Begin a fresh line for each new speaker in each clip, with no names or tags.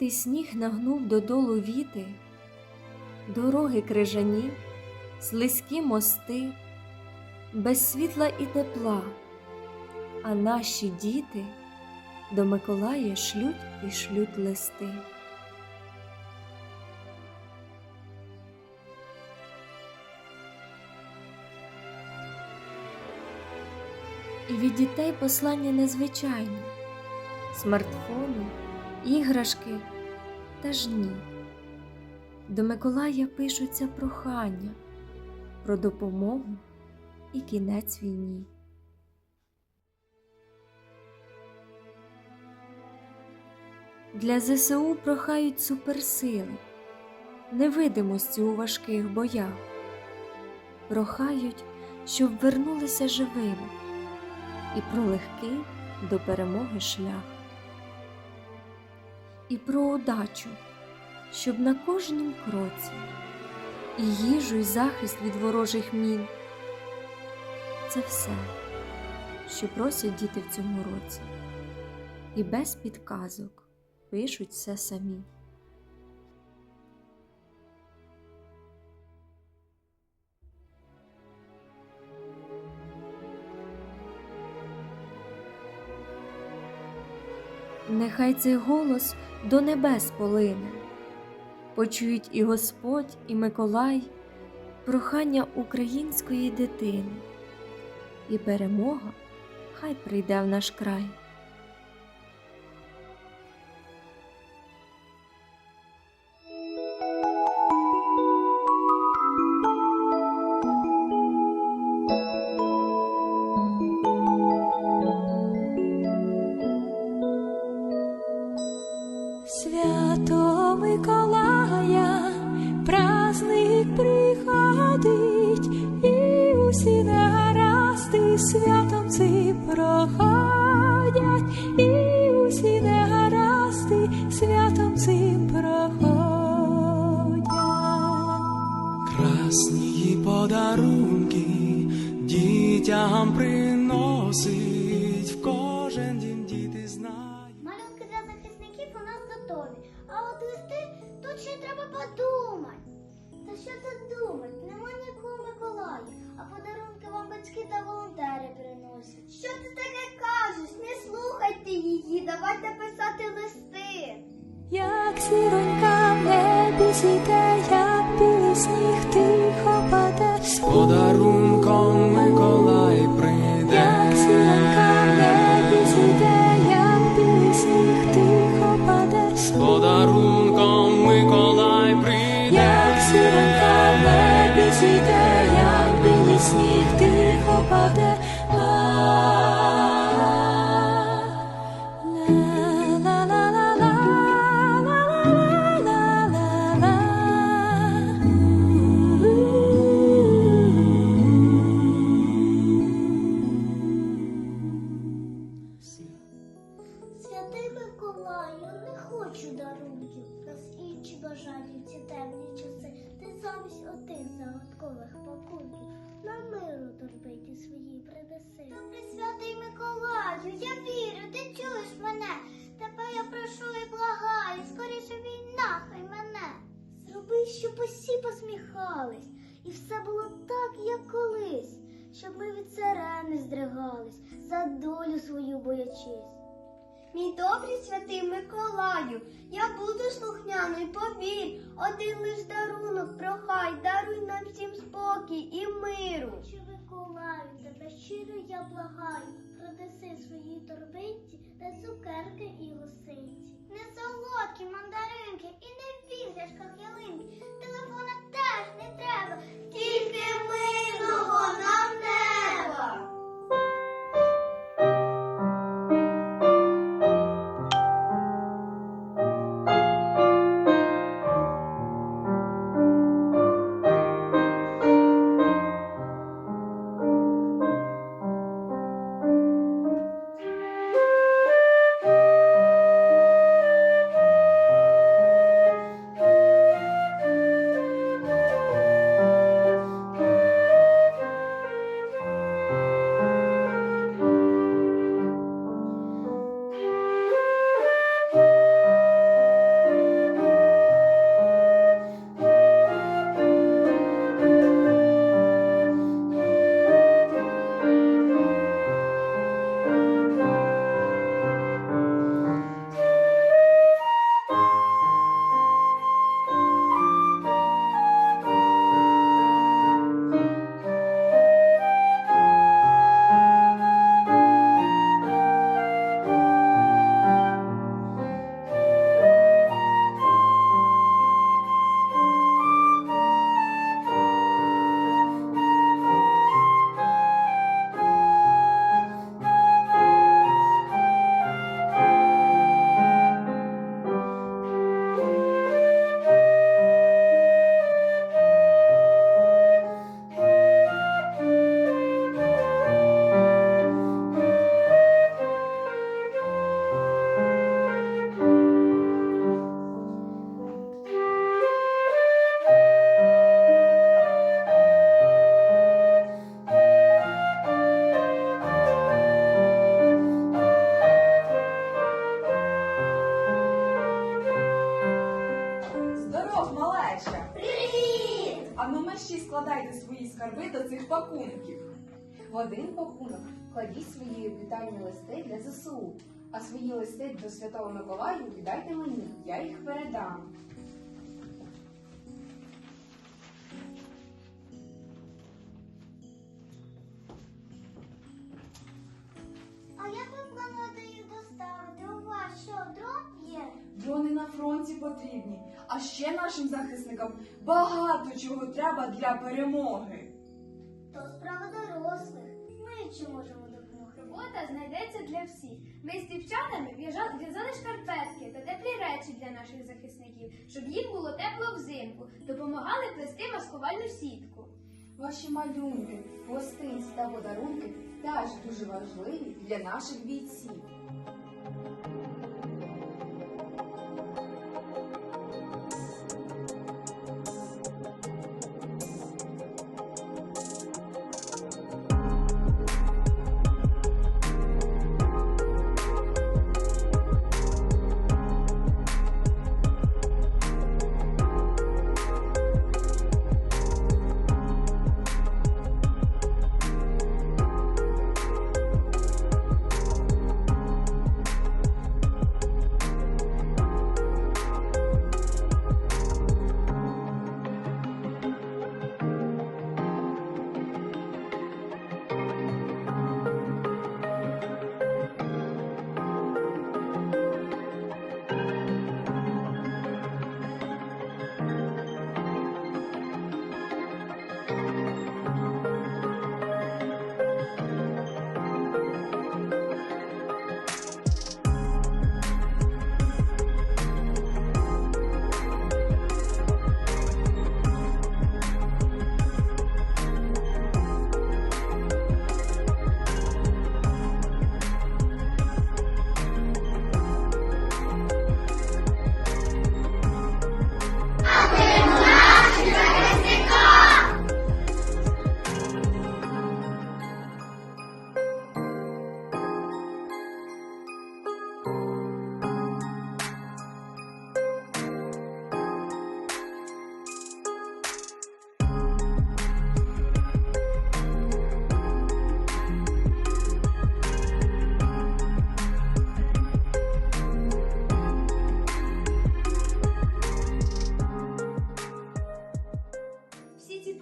Затертий сніг нагнув додолу віти, дороги крижані, слизькі мости, без світла і тепла, а наші діти до Миколая шлють і шлють листи. І від дітей послання незвичайні смартфони, іграшки та ж ні. До Миколая пишуться прохання про допомогу і кінець війні. Для ЗСУ прохають суперсили, невидимості у важких боях, прохають, щоб вернулися живими і про легкий до перемоги шлях, і про удачу, щоб на кожнім кроці і їжу, і захист від ворожих мін. Це все, що просять діти в цьому році, і без підказок пишуть все самі. Нехай цей голос до небес полине, почують і Господь, і Миколай прохання української дитини, і перемога хай прийде в наш край.
Красні подарунки дітям приносить в кожен дім діти знають.
Малюнки для захисників у нас готові, а от листи тут ще треба подумати. Та що тут думать? Нема нікого Миколая, а подарунки вам батьки та волонтери приносять. Що ти таке кажеш? Не слухайте її, давайте писати листи.
Як зіронька в небі зійде, як білий сніг тихо паде,
З подарунком Миколай прийде.
як зіронька
торбиті свої принеси. Добрий святий Миколаю, я вірю, ти чуєш мене. Тепер я прошу і благаю, скоріше війна хай мене. Зроби, щоб усі посміхались, і все було так, як колись, щоб ми від сирени здригались, за долю свою боячись. Мій добрий святий Миколаю, я буду слухняною, повір, один лиш дарунок прохай, даруй нам всім спокій і миру. Миколаю, тебе щиро я благаю, принеси своїй торбинці та цукерки і гусинці. Не солодкі мандаринки і не в іграшках ялинки, телефона теж не треба,
В один пакунок кладіть свої вітальні листи для ЗСУ, а свої листи до Святого Миколаю віддайте мені, я їх передам.
А як ви плануєте їх доставити? У вас що, дрон є?
Дрони на фронті потрібні, а ще нашим захисникам багато чого треба для перемоги.
То справа дорослих. Ми чи можемо допомогти?
Робота знайдеться для всіх. Ми з дівчатами в'язали шкарпетки та теплі речі для наших захисників, щоб їм було тепло взимку, допомагали плести маскувальну сітку.
Ваші малюнки, гостинці та подарунки теж дуже важливі для наших бійців.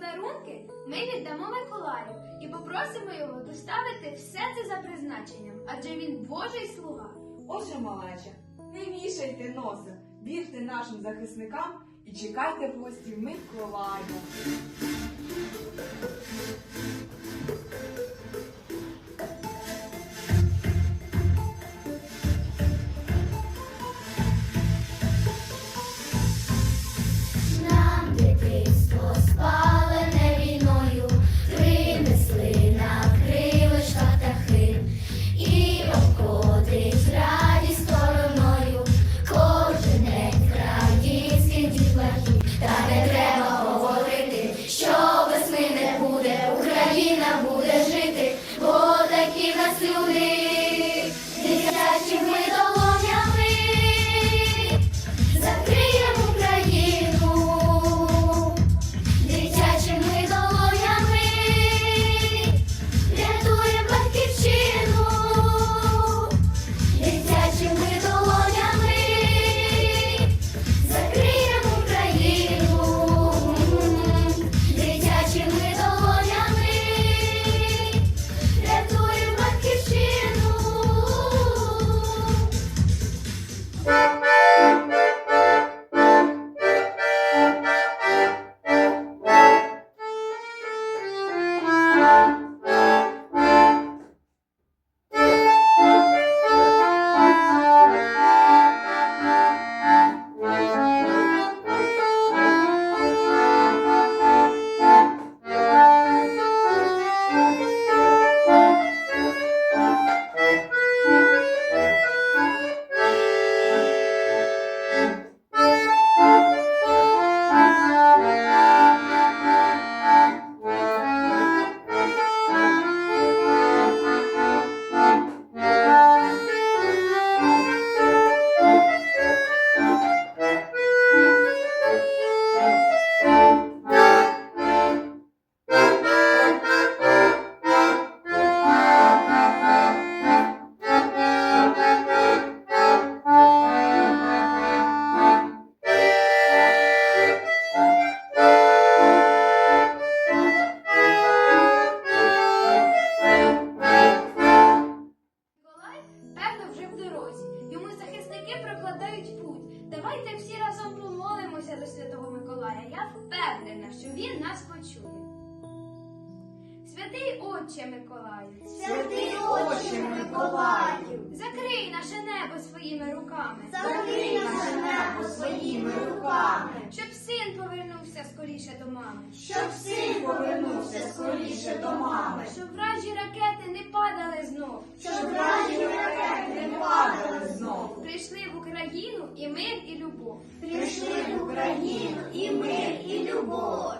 Подарунки ми віддамо Миколаю і попросимо його доставити все це за призначенням, адже він Божий слуга.
Отже, малеча, не вішайте носа, вірте нашим захисникам і чекайте в гості Миколая.
я впевнена, що він нас почує.
Святий Отче Миколаю,
святий Отче Миколаю,
закрий наше небо своїми руками,
закрий наше небо своїми руками.
Щоб син повернувся скоріше до мами,
щоб син повернувся скоріше до мами,
щоб вражі ракети не падали знов,
щоб вражі ракети не падали знов.
прийшли в Україну і мир, і любов.
Прийшли в Україну і мир, і любов.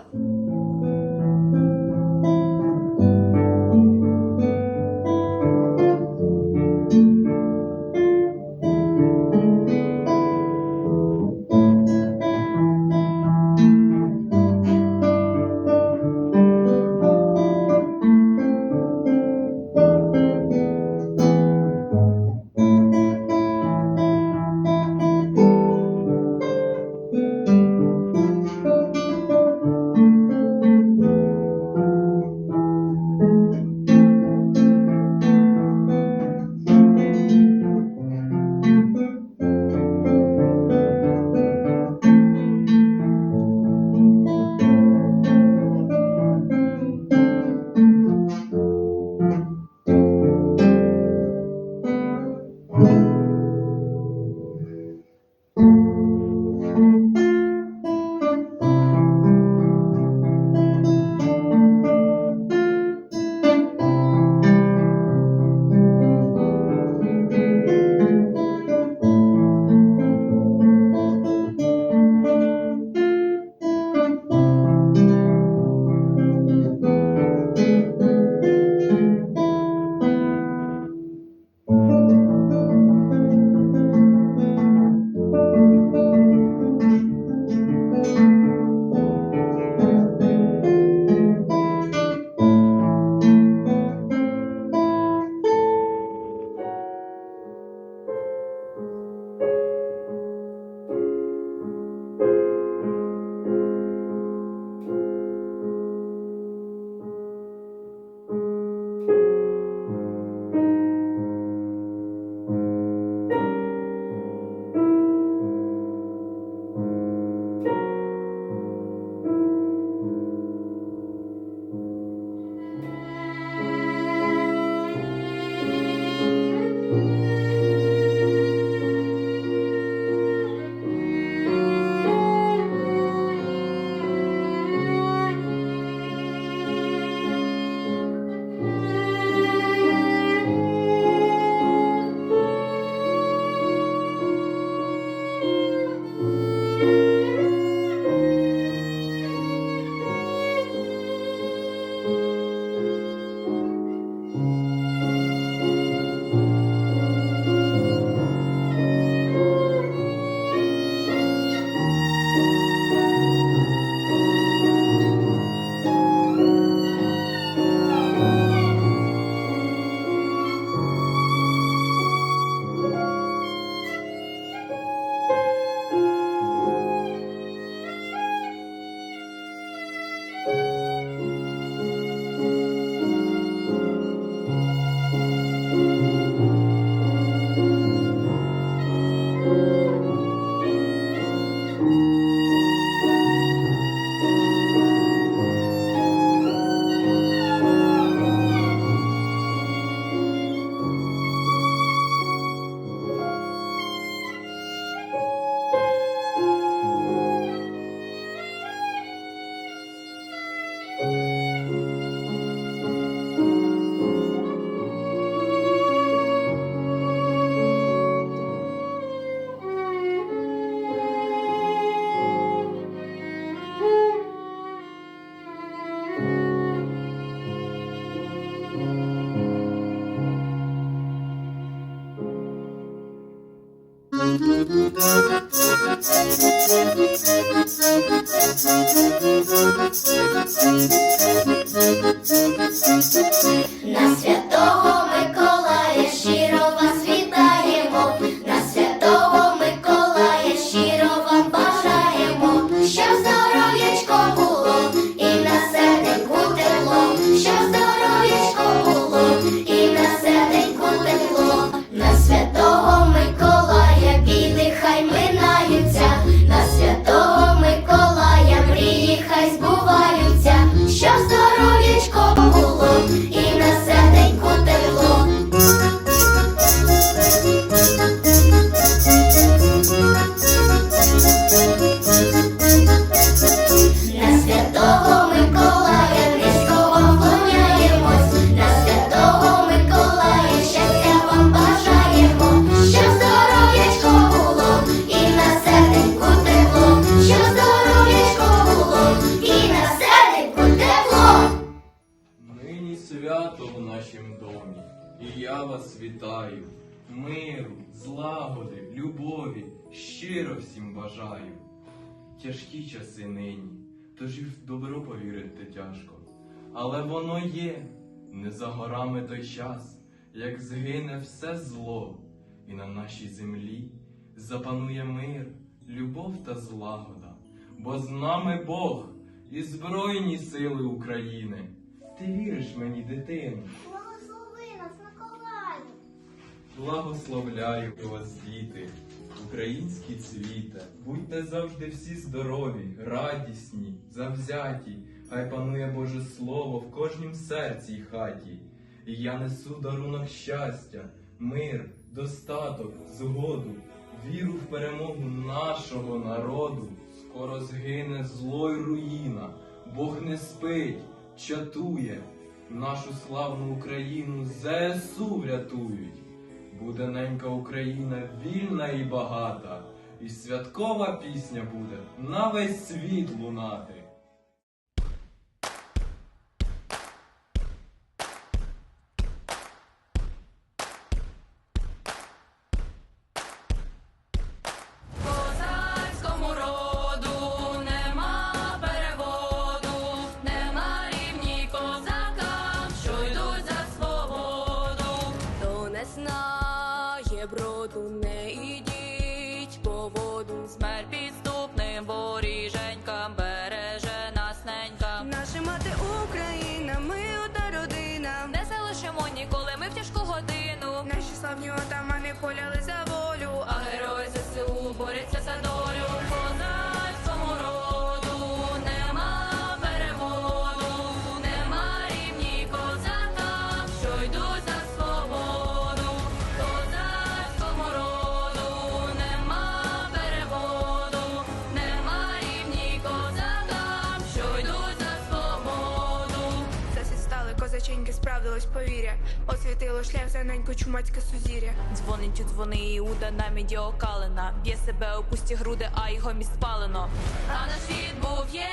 І
я вас вітаю. Миру, злагоди, любові, щиро всім бажаю. Тяжкі часи нині, тож і в добро повірити тяжко. Але воно є, не за горами той час, як згине все зло, і на нашій землі запанує мир, любов та злагода, бо з нами Бог і Збройні сили України. Ти віриш мені, дитино? Благословляю вас, діти, українські цвіте, будьте завжди всі здорові, радісні, завзяті, хай панує Боже Слово в кожнім серці й хаті. І я несу дарунок щастя, мир, достаток, згоду, віру в перемогу нашого народу. Скоро згине зло й руїна, Бог не спить, чатує, нашу славну Україну ЗСУ врятують. Буде ненька Україна вільна і багата, і святкова пісня буде на весь світ лунати.
Освітило шлях за неньку чумацьке сузір'я.
Дзвонить у дзвони Іуда на медіокалена Б'є себе у пусті груди, а його міст спалено А наш світ був, є